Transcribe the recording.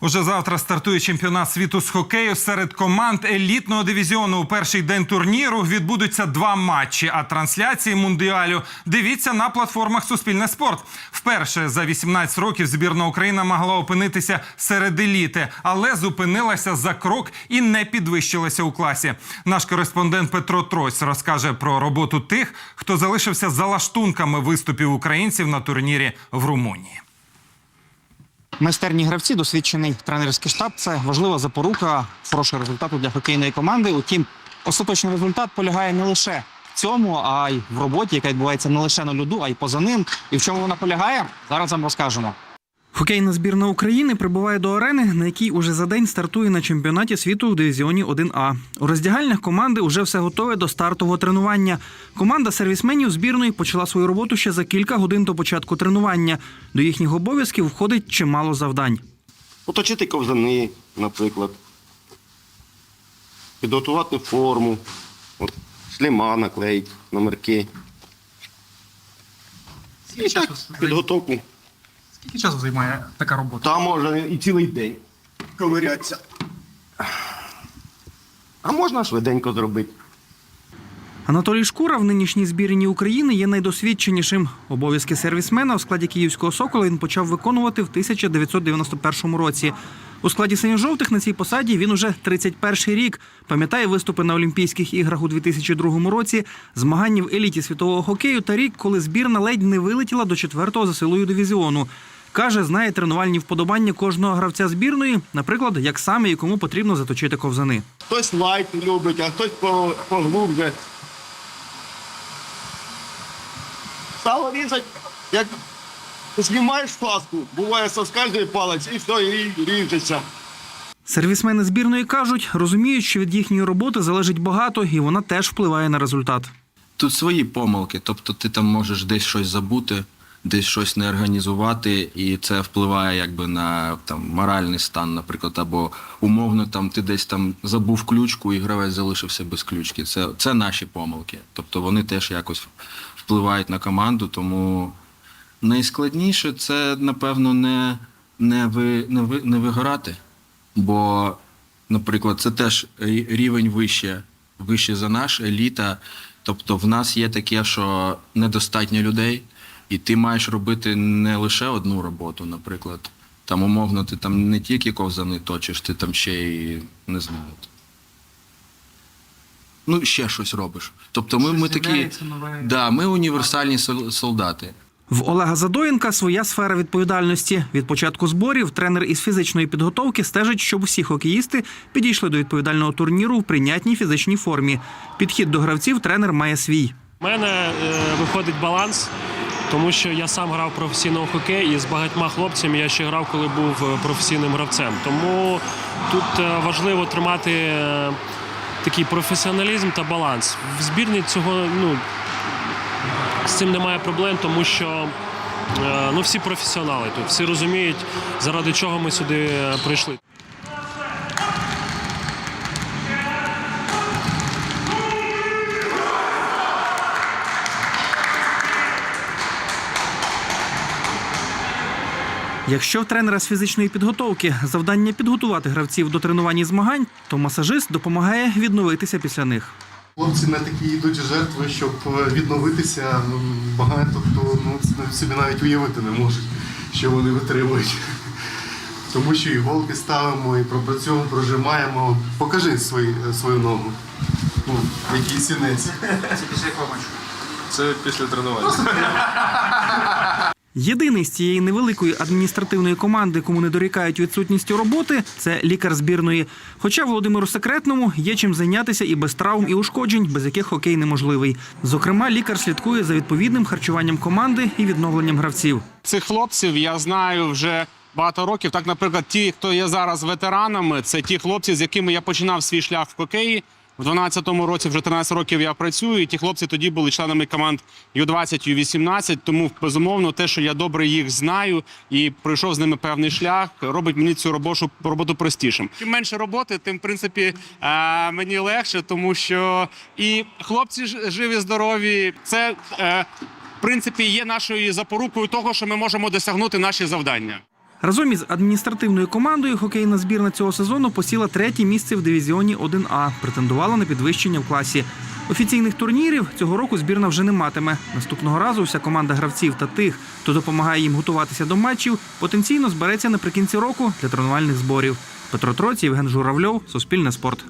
Уже завтра стартує чемпіонат світу з хокею серед команд елітного дивізіону. У перший день турніру відбудуться два матчі. А трансляції мундіалю дивіться на платформах Суспільне спорт. Вперше за 18 років збірна Україна могла опинитися серед еліти, але зупинилася за крок і не підвищилася у класі. Наш кореспондент Петро Трось розкаже про роботу тих, хто залишився за лаштунками виступів українців на турнірі в Румунії. Майстерні гравці, досвідчений тренерський штаб це важлива запорука хорошого результату для хокейної команди. Утім, остаточний результат полягає не лише в цьому, а й в роботі, яка відбувається не лише на льоду, а й поза ним. І в чому вона полягає, зараз вам розкажемо. Хокейна збірна України прибуває до арени, на якій уже за день стартує на чемпіонаті світу в дивізіоні 1А. У роздягальнях команди вже все готове до стартового тренування. Команда сервісменів збірної почала свою роботу ще за кілька годин до початку тренування. До їхніх обов'язків входить чимало завдань. Оточити ковзани, наприклад. Підготувати форму, от, шліма наклеїть, номерки. І так, підготовку. Скільки часу займає така робота? Там можна і цілий день ковирятися. А можна швиденько зробити. Анатолій Шкура в нинішній збірні України є найдосвідченішим. Обов'язки сервісмена в складі київського сокола він почав виконувати в 1991 році. У складі синьо-жовтих на цій посаді він уже 31 рік. Пам'ятає виступи на Олімпійських іграх у 2002 році, змагання в еліті світового хокею та рік, коли збірна ледь не вилетіла до четвертого за силою дивізіону. Каже, знає тренувальні вподобання кожного гравця збірної, наприклад, як саме і кому потрібно заточити ковзани. Хтось лайт любить, а хтось поглубже. Стало різати, як знімаєш фаску, буває соскальзує палець і все, і ріжеться. Сервісмени збірної кажуть, розуміють, що від їхньої роботи залежить багато, і вона теж впливає на результат. Тут свої помилки, тобто ти там можеш десь щось забути, десь щось не організувати, і це впливає якби на там моральний стан, наприклад, або умовно там ти десь там забув ключку, і гравець залишився без ключки. Це, це наші помилки. Тобто вони теж якось впливають на команду, тому найскладніше це, напевно, не, не, ви, не, ви, не вигорати. Бо, наприклад, це теж рівень вище, вище за наш, еліта. Тобто в нас є таке, що недостатньо людей, і ти маєш робити не лише одну роботу, наприклад. Там, умовно, ти там не тільки ковзани точиш, ти там ще й не знаю. Ну, ще щось робиш. Тобто ми, Щось ми такі. Да, ми універсальні сол- солдати. В Олега Задоєнка своя сфера відповідальності. Від початку зборів тренер із фізичної підготовки стежить, щоб всі хокеїсти підійшли до відповідального турніру в прийнятній фізичній формі. Підхід до гравців тренер має свій. У мене е, виходить баланс, тому що я сам грав професійного хокей і з багатьма хлопцями я ще грав, коли був е, професійним гравцем. Тому тут е, важливо тримати е, такий професіоналізм та баланс. В збірні цього ну, з цим немає проблем, тому що ну, всі професіонали тут, всі розуміють, заради чого ми сюди прийшли. Якщо в тренера з фізичної підготовки завдання підготувати гравців до тренувань і змагань, то масажист допомагає відновитися після них. Хлопці на такі йдуть жертви, щоб е, відновитися. Ну, Багато хто ну, собі навіть уявити не може, що вони витримують. Тому що іголки ставимо і пропрацьовуємо, прожимаємо. Покажи свої, свою ногу. Ну, який сінець. Це після тренування. Єдиний з цієї невеликої адміністративної команди, кому не дорікають відсутністю роботи, це лікар збірної. Хоча Володимиру Секретному є чим зайнятися і без травм і ушкоджень, без яких хокей неможливий. Зокрема, лікар слідкує за відповідним харчуванням команди і відновленням гравців. цих хлопців я знаю вже багато років. Так, наприклад, ті, хто є зараз ветеранами, це ті хлопці, з якими я починав свій шлях в хокеї. В 12-му році вже 13 років я працюю. і Ті хлопці тоді були членами команд Ю-20, Ю-18. Тому безумовно, те, що я добре їх знаю і пройшов з ними певний шлях, робить мені цю робочу роботу простішим. Чим менше роботи, тим в принципі е, мені легше, тому що і хлопці живі, здорові. Це е, в принципі є нашою запорукою того, що ми можемо досягнути наші завдання. Разом із адміністративною командою хокейна збірна цього сезону посіла третє місце в дивізіоні 1А, претендувала на підвищення в класі. Офіційних турнірів цього року збірна вже не матиме. Наступного разу вся команда гравців та тих, хто допомагає їм готуватися до матчів, потенційно збереться наприкінці року для тренувальних зборів. Петро Троці, Євген Журавльов, Суспільне спорт.